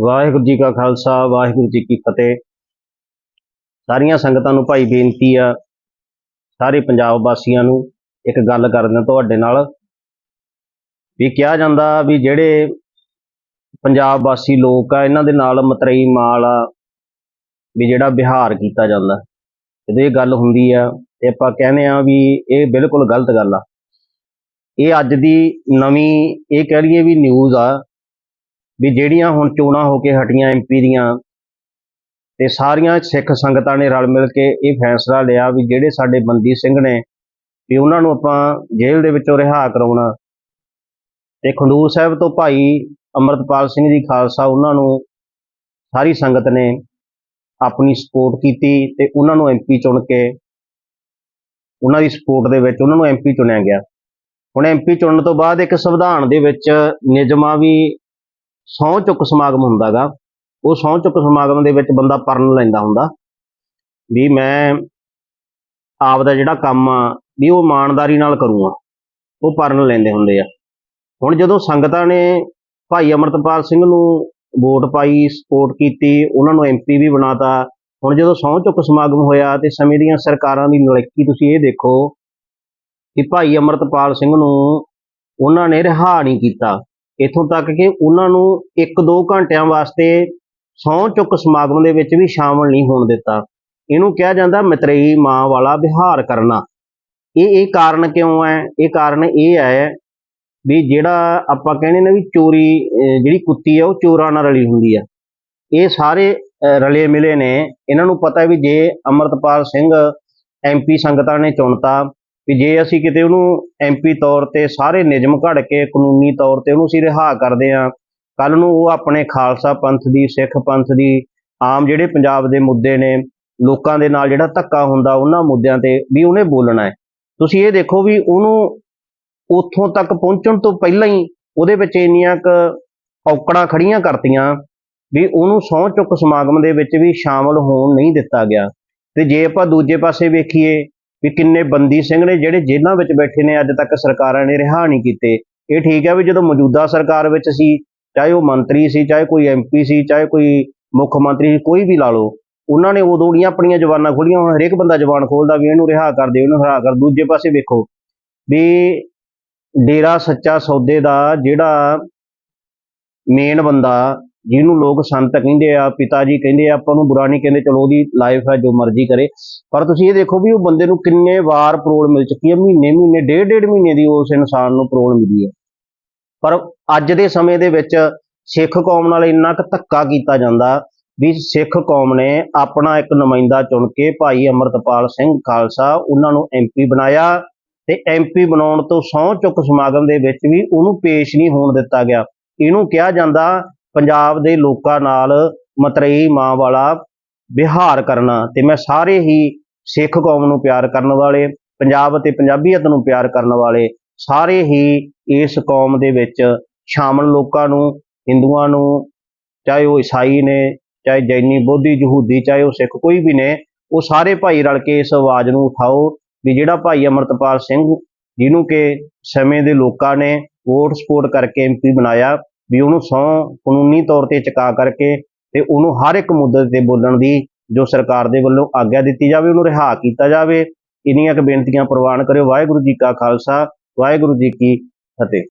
ਵਾਹਿਗੁਰੂ ਜੀ ਕਾ ਖਾਲਸਾ, ਵਾਹਿਗੁਰੂ ਜੀ ਕੀ ਫਤਿਹ। ਸਾਰੀਆਂ ਸੰਗਤਾਂ ਨੂੰ ਭਾਈ ਬੇਨਤੀ ਆ, ਸਾਰੇ ਪੰਜਾਬ ਵਾਸੀਆਂ ਨੂੰ ਇੱਕ ਗੱਲ ਕਰਦਾ ਤੁਹਾਡੇ ਨਾਲ, ਵੀ ਕਿਹਾ ਜਾਂਦਾ ਵੀ ਜਿਹੜੇ ਪੰਜਾਬ ਵਾਸੀ ਲੋਕ ਆ, ਇਹਨਾਂ ਦੇ ਨਾਲ ਮਤਰੇਈ ਮਾਲ ਆ, ਵੀ ਜਿਹੜਾ ਵਿਹਾਰ ਕੀਤਾ ਜਾਂਦਾ। ਜਦੋਂ ਇਹ ਗੱਲ ਹੁੰਦੀ ਆ, ਤੇ ਆਪਾਂ ਕਹਿੰਦੇ ਆ ਵੀ ਇਹ ਬਿਲਕੁਲ ਗਲਤ ਗੱਲ ਆ। ਇਹ ਅੱਜ ਦੀ ਨਵੀਂ, ਇਹ ਕਹਿ ਲਈਏ ਵੀ ਨਿਊਜ਼ ਆ ਵੀ ਜਿਹੜੀਆਂ ਹੁਣ ਚੋਣਾਂ ਹੋ ਕੇ ਹਟੀਆਂ ਐਮਪੀ ਦੀਆਂ, ਤੇ ਸਾਰੀਆਂ ਸਿੱਖ ਸੰਗਤਾਂ ਨੇ ਰਲ ਮਿਲ ਕੇ ਇਹ ਫੈਸਲਾ ਲਿਆ ਵੀ ਜਿਹੜੇ ਸਾਡੇ ਬੰਦੀ ਸਿੰਘ ਨੇ, ਵੀ ਉਹਨਾਂ ਨੂੰ ਆਪਾਂ ਜੇਲ੍ਹ ਦੇ ਵਿੱਚੋਂ ਰਿਹਾ ਕਰਾਉਣਾ। ਤੇ ਖੰਡੂਰ ਸਾਹਿਬ ਤੋਂ ਭਾਈ ਅਮਰਤਪਾਲ ਸਿੰਘ ਜੀ ਖਾਲਸਾ, ਉਹਨਾਂ ਨੂੰ ਸਾਰੀ ਸੰਗਤ ਨੇ ਆਪਣੀ ਸਪੋਰਟ ਕੀਤੀ ਤੇ ਉਹਨਾਂ ਨੂੰ ਐਮਪੀ ਚੁਣ ਕੇ ਉਹਨਾਂ ਦੀ ਸਪੋਰਟ ਦੇ ਵਿੱਚ ਉਹਨਾਂ ਨੂੰ ਐਮਪੀ ਚੁਣਿਆ ਗਿਆ। ਹੁਣ ਐਮਪੀ ਚੁਣਨ ਤੋਂ ਬਾਅਦ ਇੱਕ ਸੰਵਿਧਾਨ ਦੇ ਵਿੱਚ ਨਿਯਮਾਂ ਵੀ ਸਹੁੰ ਚੁੱਕ ਸਮਾਗਮ ਹੁੰਦਾਗਾ, ਉਹ ਸਹੁੰ ਚੁੱਕ ਸਮਾਗਮ ਦੇ ਵਿੱਚ ਬੰਦਾ ਪਰਨ ਲੈਂਦਾ ਹੁੰਦਾ ਵੀ ਮੈਂ ਆਪ ਦਾ ਜਿਹੜਾ ਕੰਮ ਆ, ਵੀ ਉਹ ਇਮਾਨਦਾਰੀ ਨਾਲ ਕਰੂੰਗਾ, ਉਹ ਪਰਨ ਲੈਂਦੇ ਹੁੰਦੇ ਆ। ਹੁਣ ਜਦੋਂ ਸੰਗਤਾਂ ਨੇ ਭਾਈ ਅਮਰਤਪਾਲ ਸਿੰਘ ਨੂੰ ਵੋਟ ਪਾਈ ਸਪੋਰਟ ਕੀਤੀ, ਉਹਨਾਂ ਨੂੰ ਐਮਪੀ ਵੀ ਬਣਾਤਾ, ਹੁਣ ਜਦੋਂ ਸਹੁੰ ਚੁੱਕ ਸਮਾਗਮ ਹੋਇਆ ਤੇ ਸਮੇਂ ਦੀਆਂ ਸਰਕਾਰਾਂ ਦੀ ਨਲਕੀ ਤੁਸੀਂ ਇਹ ਦੇਖੋ ਕਿ ਭਾਈ ਅਮਰਤਪਾਲ ਸਿੰਘ ਨੂੰ ਉਹਨਾਂ ਨੇ ਰਿਹਾ ਨਹੀਂ ਕੀਤਾ। ਇੱਥੋਂ ਤੱਕ ਕਿ ਉਹਨਾਂ ਨੂੰ 1-2 ਘੰਟਿਆਂ ਵਾਸਤੇ ਸਹੁੰ ਚੁੱਕ ਸਮਾਗਮ ਦੇ ਵਿੱਚ ਵੀ ਸ਼ਾਮਲ ਨਹੀਂ ਹੋਣ ਦਿੱਤਾ। ਇਹਨੂੰ ਕਿਹਾ ਜਾਂਦਾ ਮਤਰੇਈ ਮਾਂ ਵਾਲਾ ਵਿਹਾਰ ਕਰਨਾ। ਇਹ ਇਹ ਕਾਰਨ ਕਿਉਂ ਹੈ? ਇਹ ਕਾਰਨ ਇਹ ਹੈ ਵੀ ਜਿਹੜਾ ਆਪਾਂ ਕਹਿੰਦੇ ਨੇ ਵੀ ਚੋਰੀ ਜਿਹੜੀ ਕੁੱਤੀ ਹੈ ਉਹ ਚੋਰਾਂ ਨਾਲ ਰਲੀ ਹੁੰਦੀ ਆ। ਇਹ ਸਾਰੇ ਰਲੇ ਮਿਲੇ ਨੇ। ਇਹਨਾਂ ਨੂੰ ਪਤਾ ਵੀ ਜੇ ਅਮਰਤਪਾਲ ਸਿੰਘ ਐਮਪੀ ਸੰਗਤਾਂ ਨੇ ਚੁਣਤਾ ਵੀ ਜੇ ਅਸੀਂ ਕਿਤੇ ਉਹਨੂੰ ਐਮਪੀ ਤੌਰ ਤੇ ਸਾਰੇ ਨਿਯਮ ਘੜ ਕੇ ਕਾਨੂੰਨੀ ਤੌਰ ਤੇ ਉਹਨੂੰ ਅਸੀਂ ਰਿਹਾ ਕਰਦੇ ਆ ਕੱਲ ਨੂੰ ਉਹ ਆਪਣੇ ਖਾਲਸਾ ਪੰਥ ਦੀ, ਸਿੱਖ ਪੰਥ ਦੀ, ਆਮ ਜਿਹੜੇ ਪੰਜਾਬ ਦੇ ਮੁੱਦੇ ਨੇ, ਲੋਕਾਂ ਦੇ ਨਾਲ ਜਿਹੜਾ ਧੱਕਾ ਹੁੰਦਾ ਉਹਨਾਂ ਮੁੱਦਿਆਂ ਤੇ ਵੀ ਉਹਨੇ ਬੋਲਣਾ ਹੈ। ਤੁਸੀਂ ਇਹ ਦੇਖੋ ਵੀ ਉਹਨੂੰ ਉੱਥੋਂ ਤੱਕ ਪਹੁੰਚਣ ਤੋਂ ਪਹਿਲਾਂ ਹੀ ਉਹਦੇ ਵਿੱਚ ਇੰਨੀਆਂ ਕ ਔਕੜਾਂ ਖੜੀਆਂ ਕਰਤੀਆਂ ਵੀ ਉਹਨੂੰ ਸਹੁੰ ਚੁੱਕ ਸਮਾਗਮ ਦੇ ਵਿੱਚ ਵੀ ਸ਼ਾਮਲ ਹੋਣ ਨਹੀਂ ਦਿੱਤਾ ਗਿਆ। ਤੇ ਜੇ ਆਪਾਂ ਦੂਜੇ ਪਾਸੇ ਵੇਖੀਏ ਵੀ ਕਿੰਨੇ ਬੰਦੀ ਸਿੰਘ ਨੇ ਜਿਹੜੇ ਜੇਲ੍ਹਾਂ ਵਿੱਚ ਬੈਠੇ ਨੇ, ਅੱਜ ਤੱਕ ਸਰਕਾਰਾਂ ਨੇ ਰਿਹਾ ਨਹੀਂ ਕੀਤੇ। ਇਹ ਠੀਕ ਹੈ ਵੀ ਜਦੋਂ ਮੌਜੂਦਾ ਸਰਕਾਰ ਵਿੱਚ ਸੀ, ਚਾਹੇ ਉਹ ਮੰਤਰੀ ਸੀ, ਚਾਹੇ ਕੋਈ ਐਮਪੀ ਸੀ, ਚਾਹੇ ਕੋਈ ਮੁੱਖ ਮੰਤਰੀ ਸੀ, ਕੋਈ ਵੀ ਲਾ ਲਓ, ਉਹਨਾਂ ਨੇ ਉਦੋਂ ਦੀਆਂ ਆਪਣੀਆਂ ਜ਼ਬਾਨਾਂ ਖੋਲੀਆਂ ਹੁਣ ਹਰੇਕ ਬੰਦਾ ਜ਼ਬਾਨ ਖੋਲਦਾ ਵੀ ਇਹਨੂੰ ਰਿਹਾ ਕਰ ਦਿਓ, ਇਹਨੂੰ ਰਿਹਾ ਕਰ, ਦੂਜੇ ਪਾਸੇ ਵੇਖੋ ਵੀ ਡੇਰਾ ਸੱਚਾ ਸੌਦੇ ਦਾ ਜਿਹੜਾ ਮੇਨ ਬੰਦਾ ਜਿਹਨੂੰ ਲੋਕ ਸੰਤ ਕਹਿੰਦੇ ਆ ਪਿਤਾ ਜੀ ਕਹਿੰਦੇ ਆ, ਆਪਾਂ ਨੂੰ ਬੁਰਾ ਨਹੀਂ ਕਹਿੰਦੇ, ਚਲੋ ਉਹਦੀ ਲਾਈਫ ਹੈ ਜੋ ਮਰਜ਼ੀ ਕਰੇ। ਪਰ ਤੁਸੀਂ ਇਹ ਦੇਖੋ ਵੀ ਉਹ ਬੰਦੇ ਨੂੰ ਕਿੰਨੇ ਵਾਰ ਪਰੋਲ ਮਿਲ ਚੁੱਕੀ ਹੈ, ਮਹੀਨੇ ਮਹੀਨੇ, ਡੇਢ ਡੇਢ ਮਹੀਨੇ ਦੀ ਉਸ ਇਨਸਾਨ ਨੂੰ ਪਰੋਲ ਮਿਲੀ ਹੈ। ਪਰ ਅੱਜ ਦੇ ਸਮੇਂ ਦੇ ਵਿੱਚ ਸਿੱਖ ਕੌਮ ਨਾਲ ਇੰਨਾ ਕੁ ਧੱਕਾ ਕੀਤਾ ਜਾਂਦਾ ਵੀ ਸਿੱਖ ਕੌਮ ਨੇ ਆਪਣਾ ਇੱਕ ਨੁਮਾਇੰਦਾ ਚੁਣ ਕੇ ਭਾਈ ਅਮਰਤਪਾਲ ਸਿੰਘ ਖਾਲਸਾ ਉਹਨਾਂ ਨੂੰ ਐਮਪੀ ਬਣਾਇਆ ਤੇ ਐਮਪੀ ਬਣਾਉਣ ਤੋਂ ਸਹੁੰ ਚੁੱਕ ਸਮਾਗਮ ਦੇ ਵਿੱਚ ਵੀ ਉਹਨੂੰ ਪੇਸ਼ ਨਹੀਂ ਹੋਣ ਦਿੱਤਾ ਗਿਆ। ਇਹਨੂੰ ਕਿਹਾ ਜਾਂਦਾ ਪੰਜਾਬ ਦੇ ਲੋਕਾਂ ਨਾਲ ਮਤਰੇਈ ਮਾਂ ਵਾਲਾ ਵਿਹਾਰ ਕਰਨਾ ਤੇ ਮੈਂ ਸਾਰੇ ਹੀ ਸਿੱਖ ਕੌਮ ਨੂੰ ਪਿਆਰ ਕਰਨ ਵਾਲੇ, ਪੰਜਾਬ ਅਤੇ ਪੰਜਾਬੀਅਤ ਨੂੰ ਪਿਆਰ ਕਰਨ ਵਾਲੇ ਸਾਰੇ ਹੀ ਇਸ ਕੌਮ ਦੇ ਵਿੱਚ ਸ਼ਾਮਲ ਲੋਕਾਂ ਨੂੰ, ਹਿੰਦੂਆਂ ਨੂੰ, ਚਾਹੇ ਉਹ ਈਸਾਈ ਨੇ, ਚਾਹੇ ਜੈਨੀ, ਬੋਧੀ, ਯਹੂਦੀ, ਚਾਹੇ ਉਹ ਸਿੱਖ ਕੋਈ ਵੀ ਨੇ, ਉਹ ਸਾਰੇ ਭਾਈ ਰਲ ਕੇ ਇਸ ਆਵਾਜ਼ ਨੂੰ ਉਠਾਓ ਵੀ ਜਿਹੜਾ ਭਾਈ ਅਮਰਤਪਾਲ ਸਿੰਘ ਜਿਹਨੂੰ ਕਿ ਸਮੇਂ ਦੇ ਲੋਕਾਂ ਨੇ ਵੋਟ ਸਪੋਰਟ ਕਰਕੇ ਐਮਪੀ ਬਣਾਇਆ ਵੀ ਉਹਨੂੰ ਸਹੁੰ ਕਾਨੂੰਨੀ ਤੌਰ ਤੇ ਚੁਕਾ ਕਰਕੇ ਤੇ ਉਹਨੂੰ ਹਰ ਇੱਕ ਮੁੱਦੇ ਤੇ ਬੋਲਣ ਦੀ ਜੋ ਸਰਕਾਰ ਦੇ ਵੱਲੋਂ ਆਗਿਆ ਦਿੱਤੀ ਜਾਵੇ, ਉਹਨੂੰ ਰਿਹਾ ਕੀਤਾ ਜਾਵੇ। ਇੰਨੀਆਂ ਕੁ ਬੇਨਤੀਆਂ ਪ੍ਰਵਾਨ ਕਰਿਓ। ਵਾਹਿਗੁਰੂ ਜੀ ਕਾ ਖਾਲਸਾ, ਵਾਹਿਗੁਰੂ ਜੀ ਕੀ ਫਤਿਹ।